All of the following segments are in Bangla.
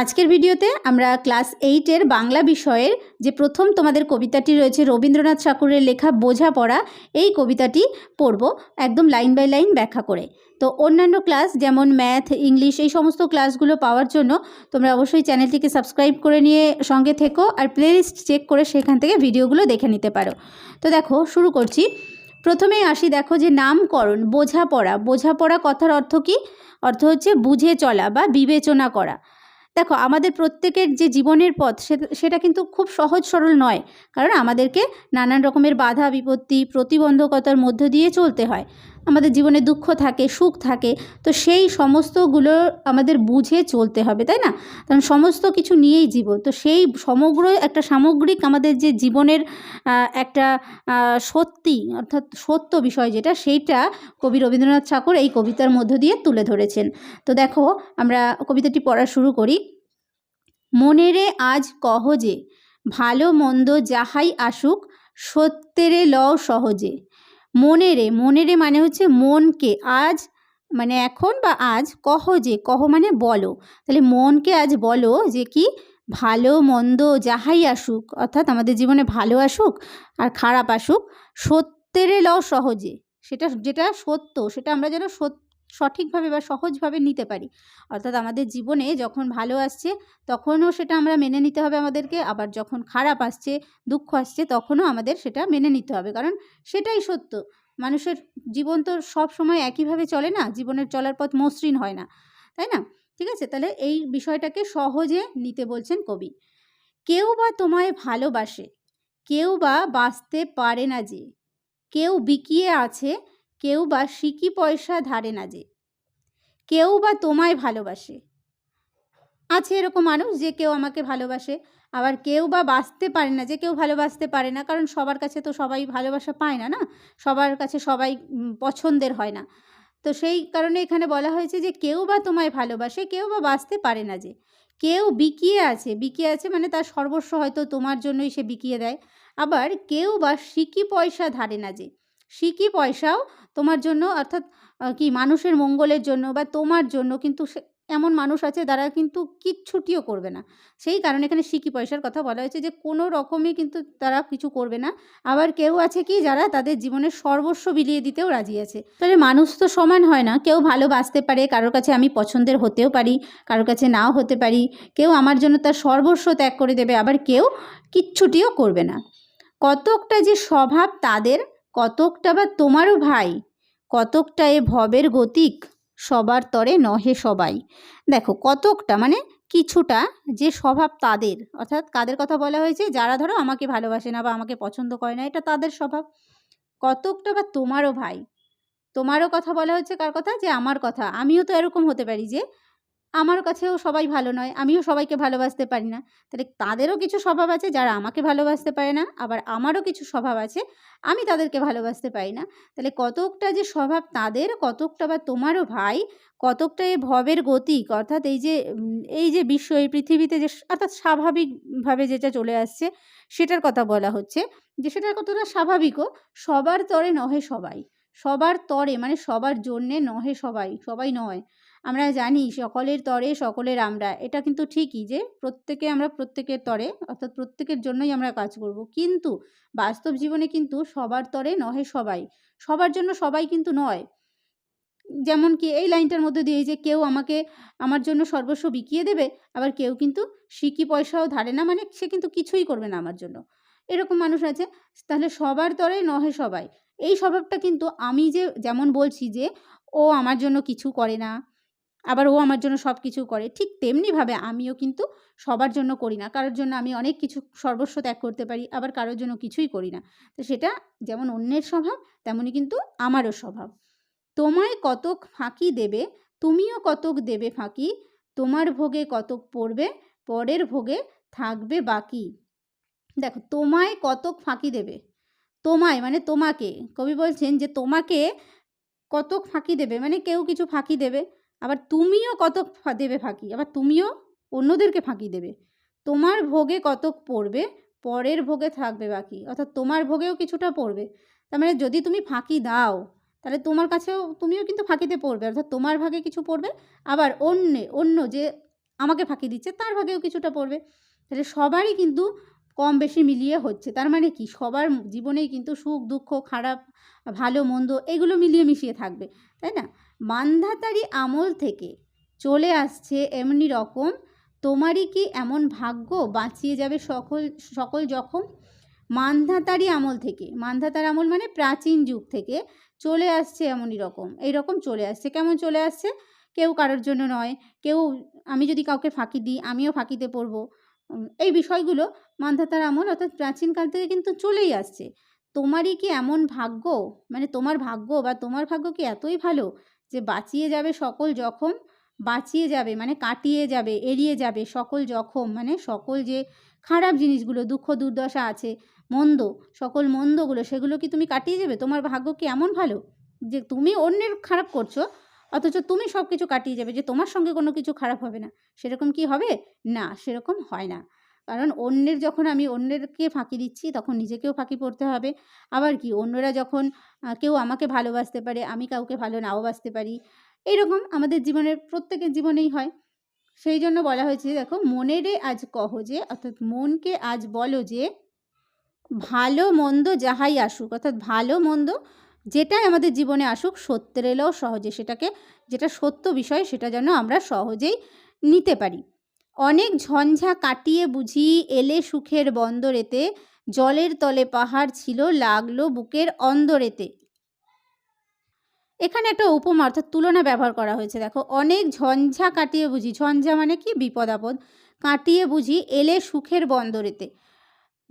আজকের ভিডিওতে আমরা ক্লাস এইটের বাংলা বিষয়ের যে প্রথম তোমাদের কবিতাটি রয়েছে রবীন্দ্রনাথ ঠাকুরের লেখা বোঝাপড়া, এই কবিতাটি পড়ব একদম লাইন বাই লাইন ব্যাখ্যা করে। তো অন্যান্য ক্লাস যেমন ম্যাথ ইংলিশ এই সমস্ত ক্লাসগুলো পাওয়ার জন্য তোমরা অবশ্যই চ্যানেলটিকে সাবস্ক্রাইব করে নিয়ে সঙ্গে থেকো আর প্লেলিস্ট চেক করে সেখান থেকে ভিডিওগুলো দেখে নিতে পারো। তো দেখো, শুরু করছি। প্রথমেই আসি দেখো যে নামকরণ, বোঝাপড়া। বোঝাপড়া কথার অর্থ কী? অর্থ হচ্ছে বুঝে চলা বা বিবেচনা করা। দেখো, আমাদের প্রত্যেকের যে জীবনের পথ সেটা কিন্তু খুব সহজ সরল নয়। কারণ আমাদেরকে নানান রকমের বাধা, বিপত্তি, প্রতিবন্ধকতার মধ্য দিয়ে চলতে হয়। আমাদের জীবনে দুঃখ থাকে, সুখ থাকে, তো সেই সমস্তগুলো আমাদের বুঝে চলতে হবে, তাই না? কারণ সমস্ত কিছু নিয়েই জীবন, তো সেই সমগ্র একটা সামগ্রিক আমাদের যে জীবনের একটা সত্যি, অর্থাৎ সত্য বিষয় যেটা, সেইটা কবি রবীন্দ্রনাথ ঠাকুর এই কবিতার মধ্য দিয়ে তুলে ধরেছেন। তো দেখো, আমরা কবিতাটি পড়া শুরু করি। মনেরে আজ কহ যে, ভালো মন্দ যাহাই আসুক, সত্যেরে লও সহজে। মনেরে মনেরে মানে হচ্ছে মনকে। আজ মানে এখন বা আজ কহ যে, কহ মানে বলো। তাহলে মনকে আজ বলো যে কি? ভালো, মন্দ, যাহাই আসুক, অর্থাৎ আমাদের জীবনে ভালো আসুক আর খারাপ আসুক, সত্যেরে লও সহজে। সেটা, যেটা সত্য, সেটা আমরা যেন সত সঠিকভাবে বা সহজভাবে নিতে পারি। অর্থাৎ আমাদের জীবনে যখন ভালো আসছে, তখনও সেটা আমরা মেনে নিতে হবে আমাদেরকে। আবার যখন খারাপ আসছে, দুঃখ আসছে, তখনও আমাদের সেটা মেনে নিতে হবে। কারণ সেটাই সত্য। মানুষের জীবন তো সব সময় একইভাবে চলে না? জীবনের চলার পথ মসৃণ হয় না। তাই না? ঠিক আছে? তাহলে এই বিষয়টাকে সহজে নিতে বলছেন কবি। কেউ বা তোমায় ভালোবাসে, কেউ বা বাঁচতে পারে না যে, কেউ বিকিয়ে আছে কেউ বা সিকি পয়সা ধারে না যে, কেউ বা তোমায় ভালোবাসে। আছে এরকম মানুষ যে কেউ আমাকে ভালোবাসে, আবার কেউ বা বাঁচতে পারে না, যে কেউ ভালোবাসতে পারে না, কারণ সবার কাছে তো সবাই ভালোবাসা পায় না না? সবার কাছে সবাই পছন্দের হয় না। তো সেই কারণে এখানে বলা হয়েছে যে কেউ বা তোমায় ভালোবাসে, কেউ বা বাঁচতে পারে না যে, কেউ বিকিয়ে আছে বিকিয়ে আছে মানে তার সর্বস্ব হয়তো তোমার জন্যই সে বিকিয়ে দেয়, আবার কেউ বা সিকি পয়সা ধারে না যে সিকি পয়সাও? তোমার জন্য অর্থাৎ কি মানুষের মঙ্গলের জন্য বা তোমার জন্য কিন্তু এমন মানুষ আছে যারা কিন্তু কিচ্ছুটিও করবে না। সেই কারণে এখানে সিকি পয়সার কথা বলা হয়েছে যে কোনো রকমই কিন্তু তারা কিছু করবে না। আবার কেউ আছে কি যারা তাদের জীবনের সর্বস্ব বিলিয়ে দিতেও রাজি আছে। তাহলে মানুষ তো সমান হয় না। কেউ ভালোবাসতে পারে, কারোর কাছে আমি পছন্দের হতেও পারি, কারোর কাছে নাও হতে পারি। কেউ আমার জন্য তার সর্বস্ব ত্যাগ করে দেবে, আবার কেউ কিচ্ছুটিও করবে না। কতকটা যে স্বভাব তাদের কতকটা বা তোমারও ভাই? কতকটা এ ভবের গতিক? সবার তরে নহে সবাই। দেখো, কতকটা মানে কিছুটা যে স্বভাব তাদের। অর্থাৎ কাদের কথা বলা হয়েছে? যারা ধরো আমাকে ভালোবাসে না বা আমাকে পছন্দ করে না, এটা তাদের স্বভাব। কতকটা বা তোমারও ভাই? তোমারও কথা বলা হচ্ছে কার কথা? যে আমার কথা। আমিও তো এরকম হতে পারি যে আমার কাছেও সবাই ভালো নয়, আমিও সবাইকে ভালোবাসতে পারি না। তাহলে তাদেরও কিছু স্বভাব আছে যারা আমাকে ভালোবাসতে পারে না, আবার আমারও কিছু স্বভাব আছে, আমি তাদেরকে ভালোবাসতে পারি না। তাহলে কতকটা যে স্বভাব তাদের, কতকটা বা তোমারও ভাই, কতকটা এই ভবের গতিক, অর্থাৎ এই যে এই যে বিশ্ব, এই পৃথিবীতে যে অর্থাৎ স্বাভাবিকভাবে যেটা চলে আসছে, সেটার কথা বলা হচ্ছে, যে সেটার কতটা স্বাভাবিকও, সবার তরে নহে সবাই। সবার তরে মানে সবার জন্যে নহে সবাই সবাই নয়। আমরা জানি সকলের তরে, সকলের আমরা। এটা কিন্তু ঠিকই যে প্রত্যেকে আমরা প্রত্যেকের তরে, অর্থাৎ প্রত্যেকের জন্যই আমরা কাজ করব। কিন্তু বাস্তব জীবনে কিন্তু সবার তরে নহে সবাই। সবার জন্য সবাই কিন্তু নয়। যেমন কি এই লাইনটার মধ্যে দিয়ে যে কেউ আমাকে আমার জন্য সর্বস্ব বিকিয়ে দেবে, আবার কেউ কিন্তু সিকি পয়সাও ধারে না মানে সে কিন্তু কিছুই করবে না আমার জন্য। এরকম মানুষ আছে, তাহলে সবার তরে নহে সবাই। এই স্বভাবটা কিন্তু আমি যে যেমন বলছি যে, ও আমার জন্য কিছু করে না। আবার ও আমার জন্য সব কিছু করে। ঠিক তেমনিভাবে আমিও কিন্তু সবার জন্য করি না। কারোর জন্য আমি অনেক কিছু সর্বস্ব ত্যাগ করতে পারি, আবার কারোর জন্য কিছুই করি না। তো সেটা যেমন অন্যের স্বভাব তেমনই কিন্তু আমারও স্বভাব। তোমায় কতক ফাঁকি দেবে, তুমিও কতক দেবে ফাঁকি, তোমার ভোগে কতক পড়বে, পরের ভোগে থাকবে বাকি। দেখো, তোমায় কতক ফাঁকি দেবে? তোমায় মানে তোমাকে। কবি বলছেন যে তোমাকে কতক ফাঁকি দেবে মানে কেউ কিছু ফাঁকি দেবে। আবার তুমিও কতক ফা- দেবে ফাঁকি, আবার তুমিও অন্যদেরকে ফাঁকি দেবে। তোমার ভোগে কতক পড়বে, পরের ভোগে থাকবে বাকি, অর্থাৎ তোমার ভোগেও কিছুটা পড়বে। তার মানে যদি তুমি ফাঁকি দাও, তাহলে তোমার কাছেও, তুমিও কিন্তু ফাঁকিতে পড়বে, অর্থাৎ তোমার ভাগে কিছু পড়বে, আবার অন্য অন্য যে আমাকে ফাঁকি দিচ্ছে, তার ভাগেও কিছুটা পড়বে। তাহলে সবারই কিন্তু কম বেশি মিলিয়ে হচ্ছে। তার মানে কি? সবার জীবনেই কিন্তু সুখ, দুঃখ, খারাপ, ভালো, মন্দ, এগুলো মিলিয়ে মিশিয়ে থাকবে, তাই না? মান্ধাতারি আমল থেকে চলে আসছে এমনি রকম। তোমারই কি এমন ভাগ্য বাঁচিয়ে যাবে সকল সকল জখম? মান্ধাতারি আমল থেকে, মান্ধাতার আমল মানে প্রাচীন যুগ থেকে চলে আসছে এমনই রকম। এই রকম চলে আসছে। কেমন চলে আসছে? কেউ কারোর জন্য নয়। কেউ, আমি যদি কাউকে ফাঁকি দিই, আমিও ফাঁকিতে পড়ব। এই বিষয়গুলো মান্ধাতার আমল অর্থাৎ প্রাচীনকাল থেকে কিন্তু চলেই আসছে। তোমারই কি এমন ভাগ্য? মানে তোমার ভাগ্য বা তোমার ভাগ্য কি এতই ভালো যে বাঁচিয়ে যাবে সকল জখম, বাঁচিয়ে যাবে মানে কাটিয়ে যাবে, এড়িয়ে যাবে সকল জখম মানে সকল যে খারাপ জিনিসগুলো, দুঃখ, দুর্দশা আছে, মন্দ, সকল মন্দগুলো, সেগুলো কি তুমি কাটিয়ে যাবে? তোমার ভাগ্য কি এমন ভালো যে তুমি অন্যের খারাপ করছ, অথচ তুমি সব কিছু কাটিয়ে যাবে যে তোমার সঙ্গে কোনো কিছু খারাপ হবে না? সেরকম কি হবে? না, সেরকম হয় না। কারণ অন্যের যখন আমি অন্যেরকে ফাঁকি দিচ্ছি, তখন নিজেকেও ফাঁকি পড়তে হবে। আবার কি, অন্যরা যখন কেউ আমাকে ভালোবাসতে পারে, আমি কাউকে ভালো নাও বাসতে পারি, এইরকম আমাদের জীবনের প্রত্যেকের জীবনেই হয়। সেই জন্য বলা হয়েছে দেখো, মনেরে আজ কহ যে, অর্থাৎ মনকে আজ বলো যে, ভালো মন্দ যাহাই আসুক, অর্থাৎ ভালো মন্দ যেটাই আমাদের জীবনে আসুক, সত্যের এলেও সহজে সেটাকে, যেটা সত্য বিষয় সেটা যেন আমরা সহজেই নিতে পারি। অনেক ঝঞ্ঝা কাটিয়ে বুঝি এলে সুখের বন্দরেতে, জলের তলে পাহাড় ছিল, লাগল বুকের অন্দরেতে। এখানে একটা উপমা, অর্থাৎ তুলনা ব্যবহার করা হয়েছে, দেখো। অনেক ঝঞ্ঝা কাটিয়ে বুঝি, ঝঞ্ঝা মানে কি? বিপদ, আপদ। কাটিয়ে বুঝি এলে সুখের বন্দরেতে।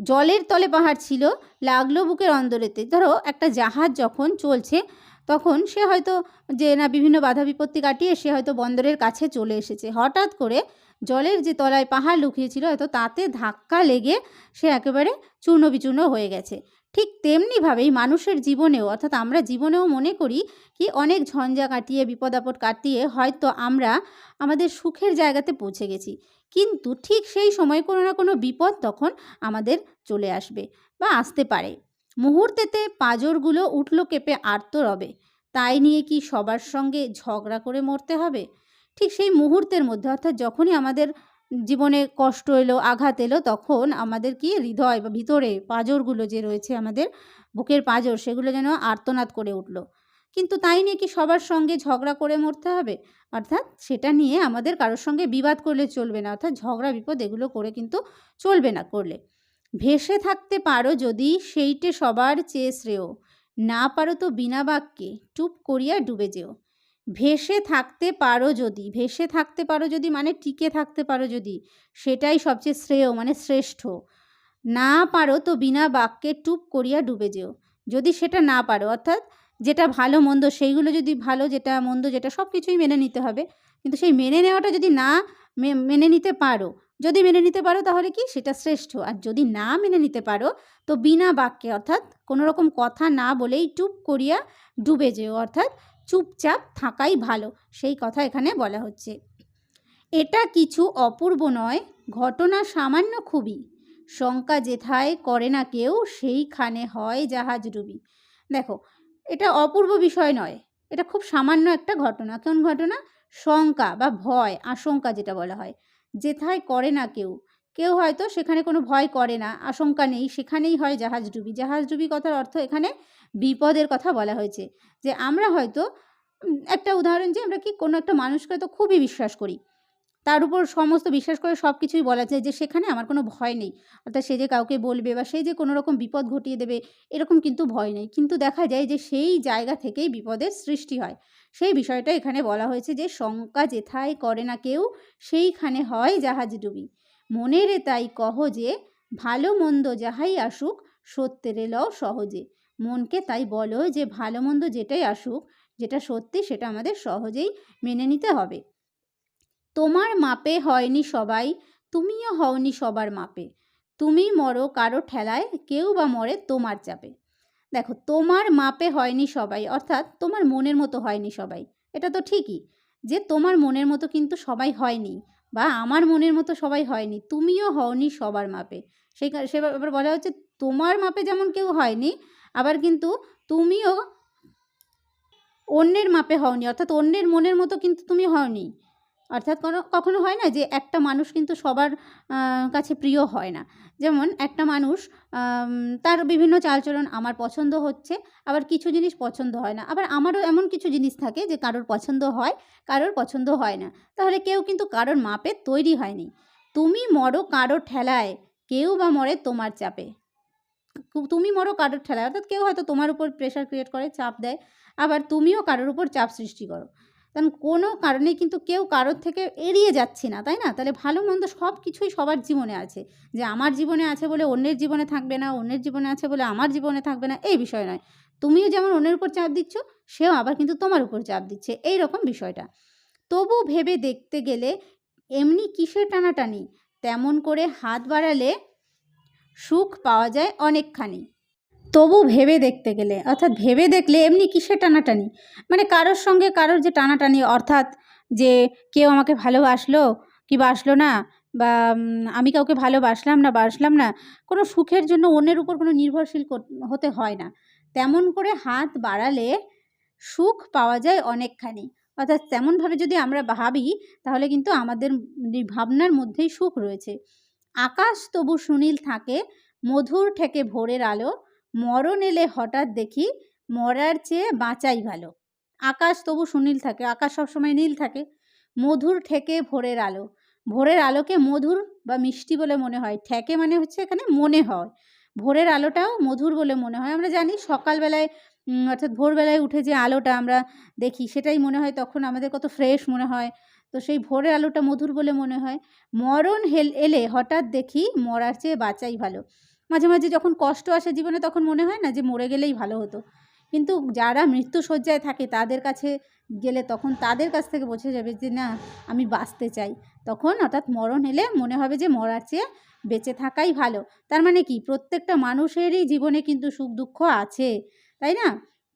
জলের তলে পাহাড় ছিল, লাগল বুকের অন্দরেতে। ধরো, একটা জাহাজ যখন চলছে, তখন সে হয়তো যে না বিভিন্ন বাধা বিপত্তি কাটিয়ে সে হয়তো বন্দরের কাছে চলে এসেছে। হঠাৎ করে জলের যে তলায় পাহাড় লুকিয়েছিল হয়তো তাতে ধাক্কা লেগে সে একেবারে চূর্ণ বিচূর্ণ হয়ে গেছে। ঠিক তেমনিভাবেই মানুষের জীবনেও, অর্থাৎ আমরা জীবনেও মনে করি কি, অনেক ঝঞ্ঝা কাটিয়ে বিপদ আপদ কাটিয়ে হয়তো আমরা আমাদের সুখের জায়গাতে পৌঁছে গেছি। কিন্তু ঠিক সেই সময় কোনো না কোনো বিপদ তখন আমাদের চলে আসবে বা আসতে পারে। মুহূর্তেতে পাঁজরগুলো উঠল কেঁপে আর্ত রবে তাই নিয়ে কি সবার সঙ্গে ঝগড়া করে মরতে হবে? ঠিক সেই মুহূর্তের মধ্যে, অর্থাৎ যখনই আমাদের জীবনে কষ্ট এলো, আঘাত এলো, তখন আমাদের কি হৃদয় বা ভিতরে পাঁজরগুলো যে রয়েছে আমাদের বুকের পাঁজর, সেগুলো যেন আর্তনাদ করে উঠল। কিন্তু তাই নিয়ে কি সবার সঙ্গে ঝগড়া করে মরতে হবে? অর্থাৎ সেটা নিয়ে আমাদের কারোর সঙ্গে বিবাদ করলে চলবে না, অর্থাৎ ঝগড়া, বিপদ এগুলো করে কিন্তু চলবে না করলে। ভেসে থাকতে পারো যদি সেইটে সবার চেয়ে শ্রেয়। না পারো তো বিনা বাক্যে টুপ করিয়া ডুবে যেও। ভেসে থাকতে পারো যদি, ভেসে থাকতে পারো যদি মানে টিকে থাকতে পারো যদি, সেটাই সবচেয়ে শ্রেয় মানে শ্রেষ্ঠ। না পারো তো বিনা বাক্যে টুপ করিয়া ডুবে যেও। যদি সেটা না পারো, অর্থাৎ যেটা ভালো মন্দ সেইগুলো যদি ভালো, যেটা মন্দ, যেটা সব কিছুই মেনে নিতে হবে, কিন্তু সেই মেনে নেওয়াটা যদি না মেনে নিতে পারো, যদি মেনে নিতে পারো তাহলে কি? সেটা শ্রেষ্ঠ। আর যদি না মেনে নিতে পারো, তো বিনা বাক্যে, অর্থাৎ কোনো রকম কথা না বলেই টুপ করিয়া ডুবে যেও, অর্থাৎ চুপচাপ থাকাই ভালো, সেই কথা এখানে বলা হচ্ছে। এটা কিছু অপূর্ব নয়, ঘটনা সামান্য খুবই। শঙ্কা যেথায় করে না কেউ, সেইখানে হয় জাহাজ ডুবি। দেখো, এটা অপূর্ব বিষয় নয়, এটা খুব সামান্য একটা ঘটনা। কোন ঘটনা? শঙ্কা বা ভয়, আশঙ্কা যেটা বলা হয়। যেথায় করে না কেউ কেউ হয়তো সেখানে কোনো ভয় করে না, আশঙ্কা নেই, সেখানেই হয় জাহাজ ডুবি। জাহাজ ডুবি কথার অর্থ এখানে বিপদের কথা বলা হয়েছে। যে আমরা হয়তো একটা উদাহরণ যে আমরা কি কোনো একটা মানুষকে তো খুবই বিশ্বাস করি। তার উপর সমস্ত বিশ্বাস করে সব কিছুই বলা যায় যে সেখানে আমার কোনো ভয় নেই। অর্থাৎ সে যে কাউকে বলবে বা সে যে কোনো রকম বিপদ ঘটিয়ে দেবে, এরকম কিন্তু ভয় নেই। কিন্তু দেখা যায় যে সেই জায়গা থেকেই বিপদের সৃষ্টি হয়। সেই বিষয়টা এখানে বলা হয়েছে যে শঙ্কা যেথায় করে না কেউ, সেইখানে হয় জাহাজ ডুবি। মনেরে তাই কহ যে, ভালো মন্দ যাহাই আসুক, সত্যের এলও সহজে। মনকে তাই বলো যে ভালো মন্দ যেটাই আসুক, যেটা সত্যি সেটা আমাদের সহজেই মেনে নিতে হবে। তোমার মাপে হয়নি সবাই, তুমিও হওনি সবার মাপে। তুমি মরো কারও ঠেলায়, কেউ বা মরে তোমার চাপে। দেখো, তোমার মাপে হয়নি সবাই, অর্থাৎ তোমার মনের মতো হয়নি সবাই। এটা তো ঠিকই, যে তোমার মনের মতো কিন্তু সবাই হয়নি বা আমার মনের মতো সবাই হয়নি, তুমিও হওনি সবার মাপে। সেই সে বলা হচ্ছে তোমার মাপে যেমন কেউ হয়নি আবার কিন্তু তুমিও অন্যের মাপে হওনি, অর্থাৎ অন্যের মনের মতো কিন্তু তুমি হওনি। অর্থাৎ কোনো, কখনো হয় না যে একটা মানুষ কিন্তু সবার কাছে প্রিয় হয় না। যেমন একটা মানুষ তার বিভিন্ন চালচলন আমার পছন্দ হচ্ছে, আবার কিছু জিনিস পছন্দ হয় না। আবার আমারও এমন কিছু জিনিস থাকে যে কারোর পছন্দ হয়, কারোর পছন্দ হয় না। তাহলে কেউ কিন্তু কারোর মাপে তৈরি হয়নি। তুমি মরো কারও ঠেলায়, কেউ বা মরে তোমার চাপে। তুমি মরো কারোর ঠেলায়। অর্থাৎ কেউ হয়তো তোমার উপর প্রেশার ক্রিয়েট করে, চাপ দেয়। আবার তুমিও কারোর উপর চাপ সৃষ্টি করো। কারণ কোনো কারণে কিন্তু কেউ কারোর থেকে এড়িয়ে যাচ্ছি না, তাই না? তাহলে ভালো মন্দ সব কিছুই সবার জীবনে আছে। যে আমার জীবনে আছে বলে অন্যের জীবনে থাকবে না, অন্যের জীবনে আছে বলে আমার জীবনে থাকবে না, এই বিষয় নয়। তুমিও যেমন অন্যের উপর চাপ দিচ্ছ, সেও আবার কিন্তু তোমার উপর চাপ দিচ্ছে। এই রকম বিষয়টা। তবু ভেবে দেখতে গেলে এমনি কিসের টানাটানি? তেমন করে হাত বাড়ালে সুখ পাওয়া যায় অনেকখানি। তবু ভেবে দেখতে গেলে, অর্থাৎ ভেবে দেখলে এমনি কিসের টানাটানি? মানে কারোর সঙ্গে কারোর যে টানাটানি, অর্থাৎ যে কেউ আমাকে ভালোবাসলো কি বাসলো না, বা আমি কাউকে ভালোবাসলাম না, বাসলাম না, কোনো সুখের জন্য অন্যের উপর কোনো নির্ভরশীল হতে হয় না। তেমন করে হাত বাড়ালে সুখ পাওয়া যায় অনেকখানি। অর্থাৎ তেমনভাবে যদি আমরা ভাবি, তাহলে কিন্তু আমাদের ভাবনার মধ্যেই সুখ রয়েছে। আকাশ তবু সুনীল থাকে, মধুর ঠেকে ভোরের আলো, মরণ এলে হঠাৎ দেখি মরার চেয়ে বাঁচাই ভালো। আকাশ তবু সুনীল থাকে, আকাশ সবসময় নীল থাকে, মধুর ঠেকে ভোরের আলো। ভোরের আলোকে মধুর বা মিষ্টি বলে মনে হয়, ঠেকে মানে হচ্ছে এখানে মনে হয়। ভোরের আলোটাও মধুর বলে মনে হয়। আমরা জানি সকালবেলায় অর্থাৎ ভোরবেলায় উঠে যে আলোটা আমরা দেখি, সেটাই মনে হয়, তখন আমাদের কত ফ্রেশ মনে হয়। তো সেই ভোরের আলোটা মধুর বলে মনে হয়। মরণ হেল, এলে হঠাৎ দেখি মরার চেয়ে বাঁচাই ভালো। মাঝে মাঝে যখন কষ্ট আসে জীবনে তখন মনে হয় না যে মরে গেলেই ভালো হতো। কিন্তু যারা মৃত্যুশয্যায় থাকে তাদের কাছে গেলে তখন তাদের কাছ থেকে বোঝা যাবে যে না, আমি বাঁচতে চাই। তখন হঠাৎ মরণ এলে মনে হবে যে মরার চেয়ে বেঁচে থাকাই ভালো। তার মানে কি? প্রত্যেকটা মানুষেরই জীবনে কিন্তু সুখ দুঃখ আছে, তাই না?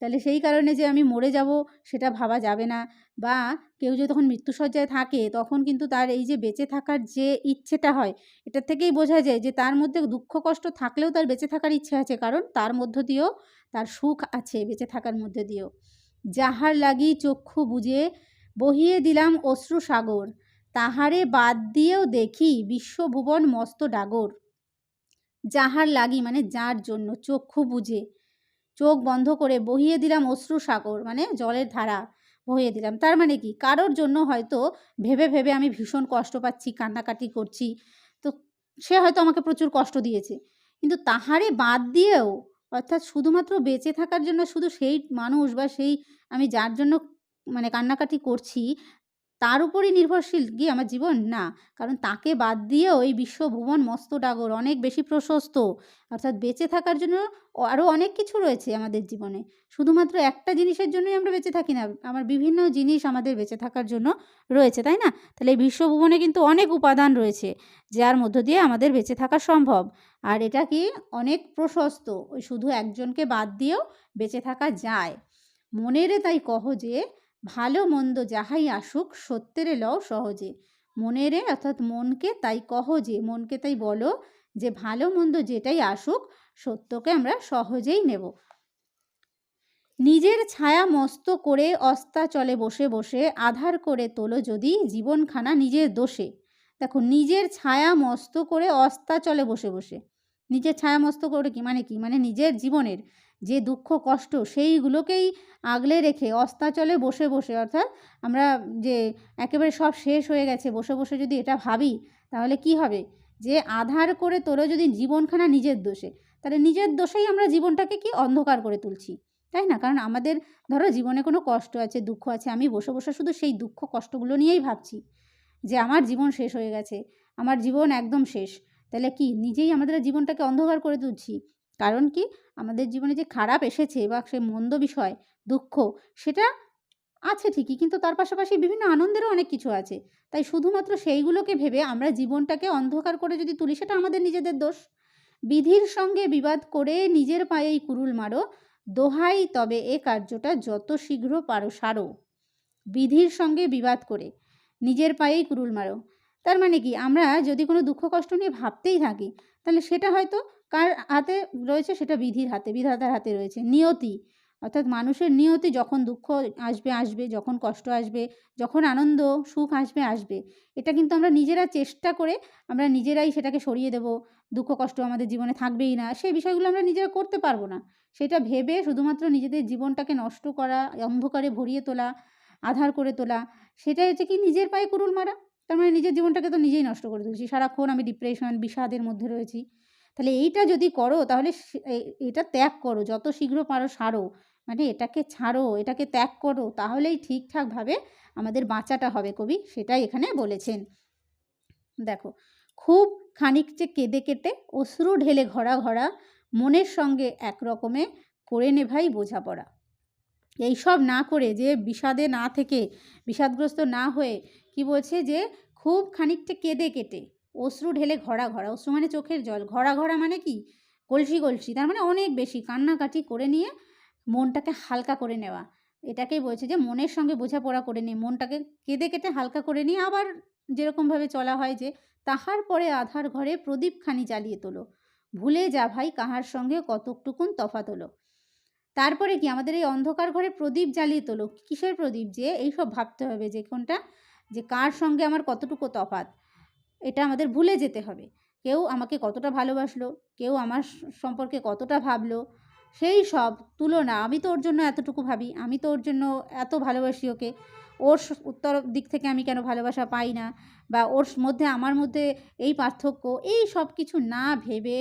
তাহলে সেই কারণে যে আমি মরে যাব সেটা ভাবা যাবে না। বা কেউ যদি তখন মৃত্যুশয্যায় থাকে তখন কিন্তু তার এই যে বেঁচে থাকার যে ইচ্ছেটা হয়, এটার থেকেই বোঝা যায় যে তার মধ্যে দুঃখ কষ্ট থাকলেও তার বেঁচে থাকার ইচ্ছে আছে। কারণ তার মধ্য দিয়েও তার সুখ আছে বেঁচে থাকার মধ্যে দিয়েও। যাহার লাগি চক্ষু বুঝে বহিয়ে দিলাম অশ্রু সাগর, তাহারে বাদ দিয়েও দেখি বিশ্বভুবন মস্ত ডাগর। যাহার লাগি মানে যার জন্য চক্ষু বুঝে চোখ বন্ধ করে বহিয়ে দিলাম অশ্রু সাগর মানে জলের ধারা বহিয়ে দিলাম। তার মানে কি? কারোর জন্য হয়তো ভেবে ভেবে আমি ভীষণ কষ্ট পাচ্ছি, কান্নাকাটি করছি। তো সে হয়তো আমাকে প্রচুর কষ্ট দিয়েছে। কিন্তু তাহারে বাদ দিয়েও, অর্থাৎ শুধুমাত্র বেঁচে থাকার জন্য শুধু সেই মানুষ বা সেই আমি যার জন্য মানে কান্নাকাটি করছি তার উপরই নির্ভরশীল কি আমার জীবন? না। কারণ তাকে বাদ দিয়েও এই বিশ্বভুবন মস্ত ডাগর, অনেক বেশি প্রশস্ত। অর্থাৎ বেঁচে থাকার জন্য আরও অনেক কিছু রয়েছে আমাদের জীবনে। শুধুমাত্র একটা জিনিসের জন্যই আমরা বেঁচে থাকি না, আমার বিভিন্ন জিনিস আমাদের বেঁচে থাকার জন্য রয়েছে, তাই না? তাহলে এই বিশ্বভুবনে কিন্তু অনেক উপাদান রয়েছে, যার মধ্য দিয়ে আমাদের বেঁচে থাকা সম্ভব। আর এটা কি অনেক প্রশস্ত, ওই শুধু একজনকে বাদ দিয়েও বেঁচে থাকা যায়। মনেরে তাই কহ যে ভালো মন্দ যাহাই আসুক, সত্যেরে লও সহজে। মনেরে অর্থাৎ মনকে তাই কহ যে, মনকে তাই বলো যে, ভালো মন্দ যেটাই আসুক, সত্যকে আমরা সহজেই নেব। নিজের ছায়া মস্ত করে অস্তা চলে বসে বসে, আধার করে তোলো যদি জীবনখানা নিজের দোষে। দেখো, নিজের ছায়া মস্ত করে অস্তা চলে বসে বসে। নিজের ছায়া মস্ত করে কি? মানে কি? মানে নিজের জীবনের যে দুঃখ, কষ্ট সেইগুলোকেই আগলে রেখে অস্তাচলে বসে বসে অর্থাৎ আমরা যে একেবারে সব শেষ হয়ে গেছে, বসে বসে যদি এটা ভাবি তাহলে কি হবে? যে আধার করে তোলো যদি জীবনখানা নিজের দোষে, তাহলে নিজের দোষেই আমরা জীবনটাকে কি অন্ধকার করে তুলছি? তাই না? কারণ আমাদের ধরো জীবনে কোনো কষ্ট আছে, দুঃখ আছে, আমি বসে বসে শুধু সেই দুঃখ, কষ্টগুলো নিয়েই ভাবছি যে আমার জীবন শেষ হয়ে গেছে, আমার জীবন একদম শেষ, তাহলে কি নিজেই আমাদের জীবনটাকে অন্ধকার করে তুলছি? কারণ কি? আমাদের জীবনে যে খারাপ এসেছে বা সে মন্দ বিষয়, দুঃখ, সেটা আছে ঠিকই কিন্তু তার পাশাপাশি বিভিন্ন আনন্দেরও অনেক কিছু আছে। তাই শুধুমাত্র সেইগুলোকে ভেবে আমরা জীবনটাকে অন্ধকার করে যদি তুলি, সেটা আমাদের নিজেদের দোষ। বিধির সঙ্গে বিবাদ করে নিজের পায়েই কুরুল মারো, দোহাই তবে এ কার্যটা যত শীঘ্র পারো সারো। বিধির সঙ্গে বিবাদ করে নিজের পায়েই কুরুল মারো। তার মানে কি? আমরা যদি কোনো দুঃখ কষ্ট নিয়ে ভাবতেই থাকি, তাহলে সেটা হয়তো কার হাতে রয়েছে সেটা বিধির হাতে, বিধাতার হাতে রয়েছে। নিয়তি, অর্থাৎ মানুষের নিয়তি যখন দুঃখ আসবে আসবে, যখন কষ্ট আসবে, যখন আনন্দ, সুখ আসবে আসবে। এটা কিন্তু আমরা নিজেরা চেষ্টা করে আমরা নিজেরাই সেটাকে সরিয়ে দেব। দুঃখ, কষ্ট আমাদের জীবনে থাকবেই না, সেই বিষয়গুলো আমরা নিজেরা করতে পারব না। সেটা ভেবে শুধুমাত্র নিজেদের জীবনটাকে নষ্ট করা, অন্ধকারে ভরিয়ে তোলা, আধার করে তোলা, সেটাই হচ্ছে কি নিজের পায়ে কুড়ুল মারা। তার মানে নিজের জীবনটাকে তো নিজেই নষ্ট করে তুলছি। সারাক্ষণ আমি ডিপ্রেশন বিষাদের মধ্যে রয়েছি। তাহলে এইটা যদি করো, তাহলে এটা ত্যাগ করো, যত শীঘ্র পারো সারো। মানে এটাকে ছাড়ো, এটাকে ত্যাগ করো, তাহলেই ঠিকঠাকভাবে আমাদের বাঁচাটা হবে কবি, সেটাই এখানে বলেছেন। দেখো, খুব খানিকটে কেঁদে কেটে অশ্রু ঢেলে ঘরা ঘরা মনের সঙ্গে এক রকমে করে নে ভাই বোঝাপড়া। এইসব না করে যে বিষাদে না থেকে, বিষাদগ্রস্ত না হয়ে, কি বলছে যে খুব খানিকটা কেঁদে কেটে অশ্রু ঢেলে ঘরা ঘরা অশ্রু মানে চোখের জল। ঘরা ঘরা মানে কি? কলসি কলসি, তার মানে অনেক বেশি। কান্নাকাটি করে নিয়ে মনটাকে হালকা করে নেওয়া। এটাকেই বলছে যে মনের সঙ্গে বোঝাপড়া করে নিয়ে, মনটাকে কেঁদে কেটে হালকা করে নিয়ে আবার যেরকমভাবে চলা হয় যে তাহার পরে আধার ঘরে প্রদীপখানি জ্বালিয়ে তোলো। ভুলে যা ভাই, কাহার সঙ্গে কতকটুকুন তফাত হলো। তারপরে কি? আমাদের এই অন্ধকার ঘরে প্রদীপ জ্বালিয়ে তোলো। কিসের প্রদীপ? যে এইসব ভাবতে হবে যে কোনটা? যে কার সঙ্গে আমার কতটুকু তফাত? এটা আমাদের ভুলে যেতে হবে। কেউ আমাকে কতটা ভালোবাসলো, কেউ আমার সম্পর্কে কতটা ভাবলো, সেই সব তুলনা আমি তো ওর জন্য এতটুকু ভাবি, আমি তো ওর জন্য এত ভালোবাসি ওকে। ওর উত্তর দিক থেকে আমি কেন ভালোবাসা পাই না বা ওর মধ্যে আমার মধ্যে এই পার্থক্য, এই সব কিছু না ভেবে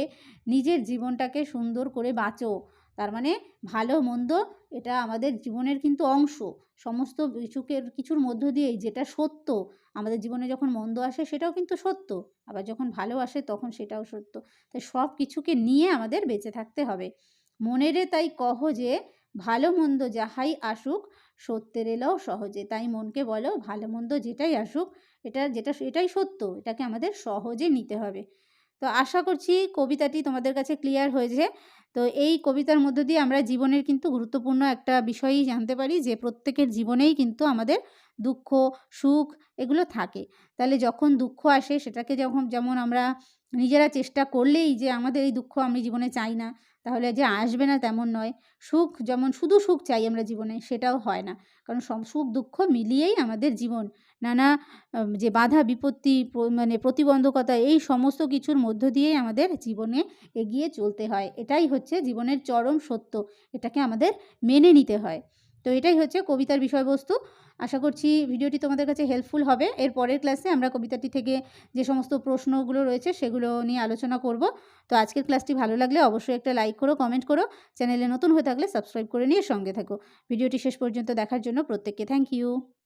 নিজের জীবনটাকে সুন্দর করে বাঁচো। তার মানে ভালো মন্দ এটা আমাদের জীবনের কিন্তু অংশ। সমস্ত কিছুকের, কিছুর মধ্য দিয়েই যেটা সত্য আমাদের জীবনে যখন মন্দ আসে সেটাও কিন্তু সত্য। আবার যখন ভালো আসে তখন সেটাও সত্য। তাই সব কিছুকে নিয়ে আমাদের বেঁচে থাকতে হবে। মনেরে তাই কহ যে, ভালো মন্দ যাহাই আসুক, সত্যের এলেও সহজে। তাই মনকে বলো, ভালো মন্দ যেটাই আসুক, এটা যেটা, এটাই সত্য। এটাকে আমাদের সহজে নিতে হবে। তো আশা করছি কবিতাটি তোমাদের কাছে ক্লিয়ার হয়েছে। তো এই কবিতার মধ্য দিয়ে আমরা জীবনের কিন্তু গুরুত্বপূর্ণ একটা বিষয়ই জানতে পারি যে, প্রত্যেকের জীবনেই কিন্তু আমাদের দুঃখ, সুখ এগুলো থাকে। তাহলে যখন দুঃখ আসে সেটাকে যখন, যেমন আমরা নিজেরা চেষ্টা করলেই যে আমাদের এই দুঃখ আমি জীবনে চাই না, তাহলে যে আসবে না তেমন নয়। সুখ যেমন শুধু সুখ চাই আমরা জীবনে সেটাও হয় না। কারণ সব সুখ দুঃখ মিলিয়েই আমাদের জীবন। নানা যে বাধা, বিপত্তি মানে প্রতিবন্ধকতা এই সমস্ত কিছুর মধ্য দিয়েই আমাদের জীবনে এগিয়ে চলতে হয়। এটাই হচ্ছে জীবনের চরম সত্য। এটাকে আমাদের মেনে নিতে হয়। তো এটাই হচ্ছে কবিতার বিষয়বস্তু। আশা করছি ভিডিওটি তোমাদের কাছে হেল্পফুল হবে। এর পরের ক্লাসে আমরা কবিতাটি থেকে যে সমস্ত প্রশ্নগুলো রয়েছে সেগুলো নিয়ে আলোচনা করব। তো আজকের ক্লাসটি ভালো লাগলে অবশ্যই একটা লাইক করো কমেন্ট করো। চ্যানেলে নতুন হয়ে থাকলে সাবস্ক্রাইব করে নিয়ে সঙ্গে থাকো। ভিডিওটি শেষ পর্যন্ত দেখার জন্য প্রত্যেককে থ্যাংক ইউ